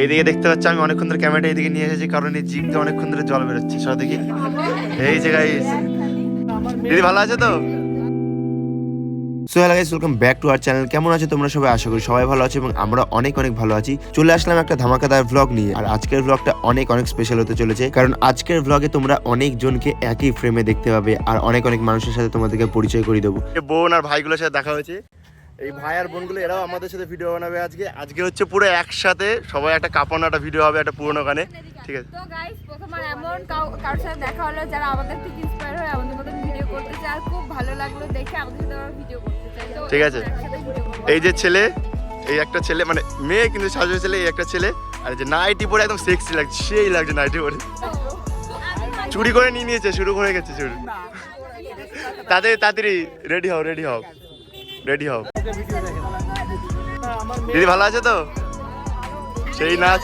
এইদিকে দেখতে পাচ্ছি আমি অনেকক্ষণ ধরে ক্যামেরাটা এইদিকে নিয়ে এসেছি কারণ এই জিপ দিয়ে অনেকক্ষণ ধরে জল বেরোচ্ছে। সব দেখি। এই যে গাইস দিদি ভালো আছে তো? So hello guys welcome back to our channel কেমন আছো তোমরা সবাই? আশা করি সবাই ভালো আছো এবং আমরা অনেক অনেক ভালো আছি। চলে আসলাম একটা ধামাকাদার ভ্লগ নিয়ে। আর আজকের ভ্লগটা অনেক অনেক স্পেশাল হতে চলেছে। কারণ আজকের ভ্লগে তোমরা অনেক জনকে একই ফ্রেমে দেখতে পাবে। আর অনেক অনেক মানুষের সাথে তোমাদেরকে পরিচয় করে দেবো। বোন আর ভাইগুলোর সাথে দেখা হয়েছে। এই ভাই আর বোনগুলো এরাও আমাদের সাথে ভিডিও বানাবে আজকে। আজকে হচ্ছে পুরো একসাথে সবাই একটা কাপানো একটা ভিডিও হবে একটা পুরোনো গানে। ঠিক আছে। তো গাইস প্রথমবার এমন কারোর সাথে দেখা হলো যারা আমাদের থেকে ইন্সপায়ার হয়ে আমাদের মতন ভিডিও করতে চায় আর খুব ভালো লাগল দেখে আমাদের সাথে ভিডিও করতে চাই ঠিক আছে। এই যে ছেলে এই একটা ছেলে মানে মেয়ে কিন্তু সাজু ছেলে এই একটা ছেলে। আর যে নাইটি পরে একদম সেক্সি লাগছে সেই লাগছে নাইটি পরে। চুরি করে নিয়ে নিয়েছে শুরু করে গেছে চুরি। তাড়াতাড়ি তাড়াতাড়ি রেডি হও রেডি হও। রেডি হও দিদি ভালো আছে তো সেই নাচ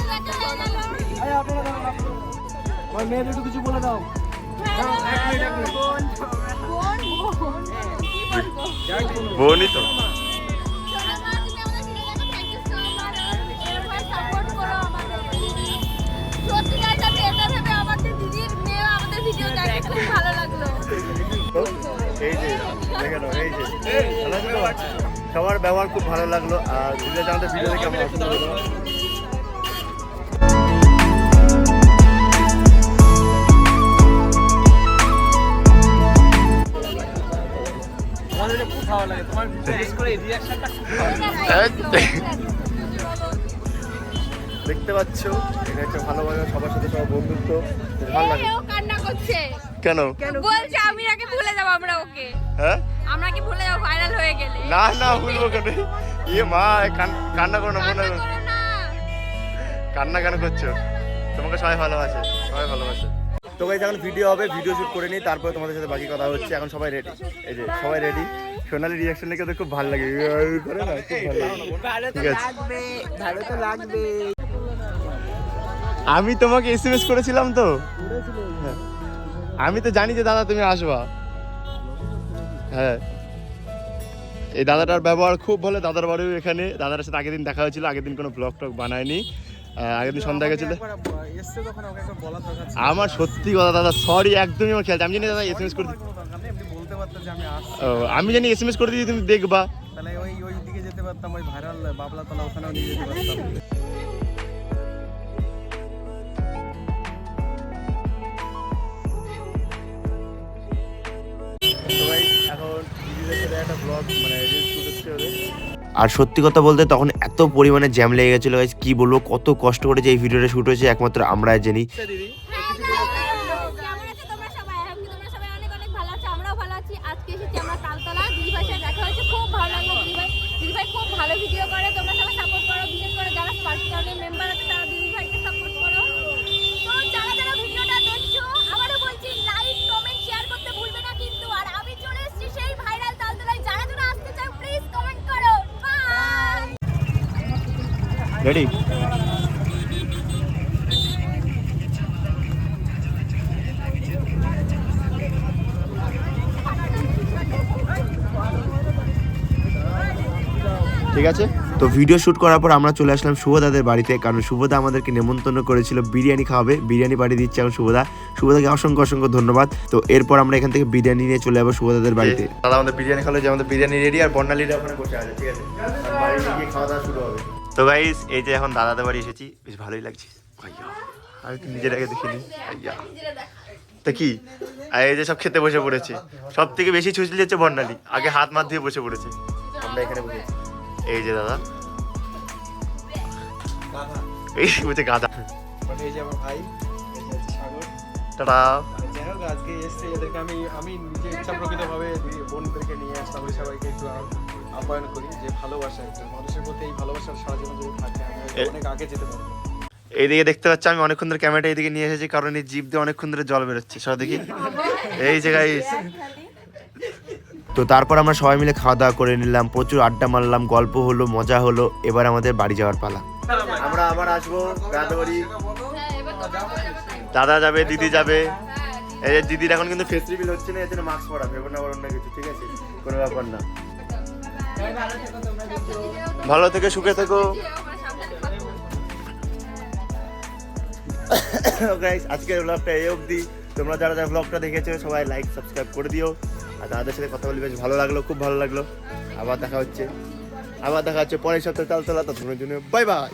কিছু বলে দাও বোন। কি বলব? বোনই তো সবার ব্যবহার খুব ভালো লাগল। আর দিদি আমাদের ভিডিও দেখে আমরা পছন্দ করলাম তোমাদের এটা খুব ভালো লাগে। তোমার করে রিয়াকশনটা খুব ভালো দেখতে পাচ্ছ এটা হচ্ছে ভালোবাসা সবার সাথে সবার বন্ধুত্ব। ভালো লাগে। কান্না করছে। কেন? বলছে আমি আগে ভুলে যাব আমরা ওকে। হ্যাঁ? আমরা কি ভুলে যাব? ভাইরাল হয়ে গেলে। না না ভুলবো কেন? ইয়ে মা কান্না করো না মনে কান্না কেন করছ? তোমাকে সবাই ভালোবাসে সবাই ভালোবাসে। তো গাইজ এখন ভিডিও হবে ভিডিও শুট করে নিই তারপরে তোমাদের সাথে বাকি কথা হচ্ছে। এখন সবাই রেডি এই যে সবাই রেডি সোনালি রিয়াকশন দেখে তো খুব ভালো লাগে। করে না খুব ভালো লাগে। ঠিক আছে। ভালো তো লাগবে। আমি তোমাকে এসএমএস করেছিলাম তো? হ্যাঁ। আমি তো জানি যে দাদা তুমি আসবা। হ্যাঁ। এই দাদাটার ব্যবহার খুব ভালো দাদার বাড়িও এখানে। দাদার সাথে আগের দিন দেখা হয়েছিল আগের দিন কোনো ব্লগ টক বানায়নি। আগের দিন সন্ধ্যা গেছিল। আমার সত্যি কথা দাদা সরি একদমই আমার খেয়াল আমি জানি দাদা এসএমএস করে এমনি বলতে পারতাম যে আমি আসছি। ও, আমি জানি এসএমএস করে দিই তুমি দেখবা। তাহলে ওই ওই দিকে যেতে পারতাম ওই ভাইরাল বাবলা তলা ওখানেও নিয়ে যেতে পারতাম। আর সত্যি কথা বলতে তখন এত পরিমাণে জ্যাম লেগে গেছিল guys, কি বলব কত কষ্ট করে যে এই ভিডিওটা শুট হয়েছে একমাত্র আমরাই জানি দিদি কেমন আছো তোমরা সবাই? আশা করি তোমরা সবাই অনেক অনেক ভালো আছো। আমরাও ভালো আছি। আজকে এসেছি আমরা হয়েছে। খুব ভালো লাগল দিদিভাই। দিদিভাই খুব ভালো ভিডিও করে। তোমরা সবাই support করো। বিশেষ করে যারা Sparky রেডি ঠিক আছে? তো ভিডিও শুট করার পর আমরা চলে আসলাম শুভদাদের বাড়িতে কারণ শুভদা আমাদেরকে নেমন্তন্ন করেছিল। বিরিয়ানি খাওয়াবে বিরিয়ানি পাঠিয়ে দিচ্ছে এখন শুভদা। শুভদাকে অসংখ্য অসংখ্য ধন্যবাদ। তো এরপর আমরা এখান থেকে বিরিয়ানি নিয়ে চলে যাব শুভদাদের বাড়িতে। দাদা আমাদের বিরিয়ানি খাওয়ালে যে আমাদের বিরিয়ানি রেডি আর বর্ণালীরা ওখানে বসে আছে ঠিক আছে? গিয়ে খাওয়া দাওয়া শুরু হবে। তো গাইস এই যে এখন দাদাদের বাড়ি এসেছি বেশ ভালোই লাগছে। ভাইয়া আমি তো নিজের আগে দেখিনি তা কি? আর এই যে সব খেতে বসে পড়েছে। সব থেকে বেশি ছুচলি হচ্ছে বর্ণালী। আগে হাত মাত দিয়ে বসে পড়েছে। আমরা এখানে বসে এই যে দাদা। এই বলছে গাদা সাগর। টাটা। আর আজকে এসছে এদেরকে আমি আমি নিজে ইচ্ছা প্রকৃতভাবে বোনদেরকে নিয়ে আসলাম। সবাইকে একটু আপ্যায়ন করি যে ভালোবাসা একটা। মানুষের প্রতি এই ভালোবাসা সারা জীবন যদি থাকে আমি হয়তো অনেক আগে যেতে পারব। এইদিকে দেখতে পাচ্ছি আমি অনেকক্ষণ ধরে ক্যামেরাটা এইদিকে নিয়ে এসেছি কারণ এই জিপ দিয়ে অনেকক্ষণ ধরে জল বেরোচ্ছে। সব দেখি। এই যে গাইস তো তারপর আমরা সবাই মিলে খাওয়া দাওয়া করে নিলাম প্রচুর আড্ডা মারলাম গল্প হলো মজা হলো এবার আমাদের বাড়ি যাওয়ার পালা। আমরা আবার আসব দাদা যাবে দিদি যাবে। এই যে দিদির এখন কিন্তু ফেস রিভিল হচ্ছে না এর মাস্ক পরা ভেবো না অন্য কিছু ঠিক আছে? কোনো ব্যাপার না। ভালো থেকে সুখে থেকো। আজকের ব্লগটা এই অবধি। তোমরা যারা যারা ব্লগটা দেখেছ, সবাই লাইক সাবস্ক্রাইব করে দিও। আর তাদের সাথে কথা বলে বেশ ভালো লাগল, খুব ভালো লাগল। আবার দেখা হচ্ছে। আবার দেখা হচ্ছে পরের সপ্তাহে তালতলা, ততক্ষণের জন্য বাই বাই